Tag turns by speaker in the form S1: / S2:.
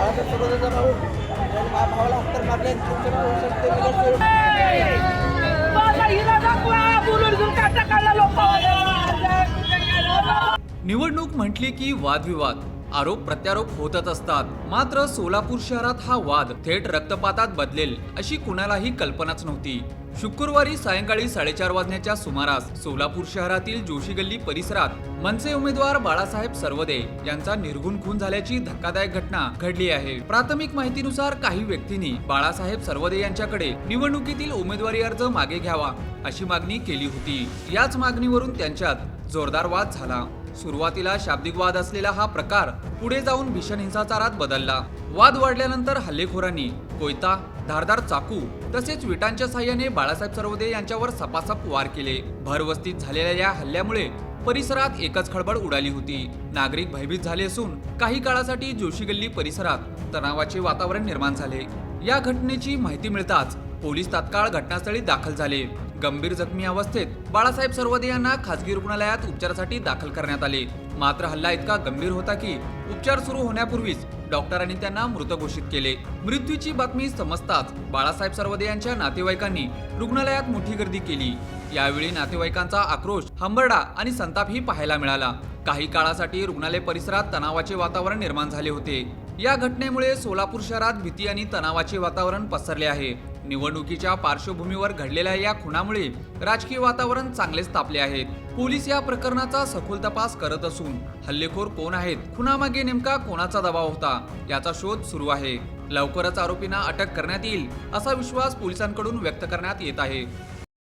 S1: बाळासाहेब भाऊ भावाला हत्तर मारले
S2: निवडणूक म्हटली की वादविवाद. आरोप प्रत्यारोप होतच असतात. मात्र सोलापूर शहरात हा वाद थेट रक्तपातात बदलेल अशी कुणालाही कल्पनाच नव्हती. शुक्रवारी सायंकाळी साडेचार वाजण्याच्या सुमारास सोलापूर शहरातील जोशी गल्ली परिसरात मनसे उमेदवार बाळासाहेब सर्वदे यांचा निर्गुण खून झाल्याची धक्कादायक घटना घडली आहे. प्राथमिक माहितीनुसार काही व्यक्तींनी बाळासाहेब सर्वदे यांच्याकडे निवडणुकीतील उमेदवारी अर्ज मागे घ्यावा अशी मागणी केली होती. याच मागणीवरून त्यांच्यात जोरदार वाद झाला. सुरुवातीला शाब्दिक वाद असलेला हा प्रकार पुढे जाऊन भीषण हिंसाचारात बदलला. वाद वाढल्यानंतर हल्लेखोरांनी कोयता धारदार चाकू तसेच विटांच्या साह्याने बाळासाहेब सर्वदे यांच्यावर सपासप वार केले. भरवस्तीत झालेल्या या हल्ल्यामुळे परिसरात एकच खळबळ उडाली होती. नागरिक भयभीत झाले असून काही काळासाठी जोशी गल्ली परिसरात तणावाचे वातावरण निर्माण झाले. या घटनेची माहिती मिळताच पोलीस तात्काळ घटनास्थळी दाखल झाले. गंभीर जखमी अवस्थेत बाळासाहेब सर्वदे यांना खासगी रुग्णालयात उपचारासाठी दाखल करण्यात आले. मात्र हल्ला इतका गंभीर होता की उपचार सुरू होण्यापूर्वीच डॉक्टरांनी त्यांना मृत घोषित केले. मृत्यूची बातमी समजताच बाळासाहेब सर्वदे यांच्या नातेवाईकांनी रुग्णालयात मोठी गर्दी केली. यावेळी नातेवाईकांचा आक्रोश हंबरडा आणि संतापही पाहायला मिळाला. काही काळासाठी रुग्णालय परिसरात तणावाचे वातावरण निर्माण झाले होते. या घटनेमुळे सोलापूर शहरात भीती आणि तणावाचे वातावरण पसरले आहे. निवडणुकीच्या पार्श्वभूमीवर घडलेल्या या खुनामुळे राजकीय वातावरण चांगलेच तापले आहेत पोलीस या प्रकरणाचा सखोल तपास करत असून हल्लेखोर कोण आहेत खुनामागे नेमका कोणाचा दबाव होता याचा शोध सुरू आहे. लवकरच आरोपींना अटक करण्यात येईल असा विश्वास पोलिसांकडून व्यक्त करण्यात येत आहे.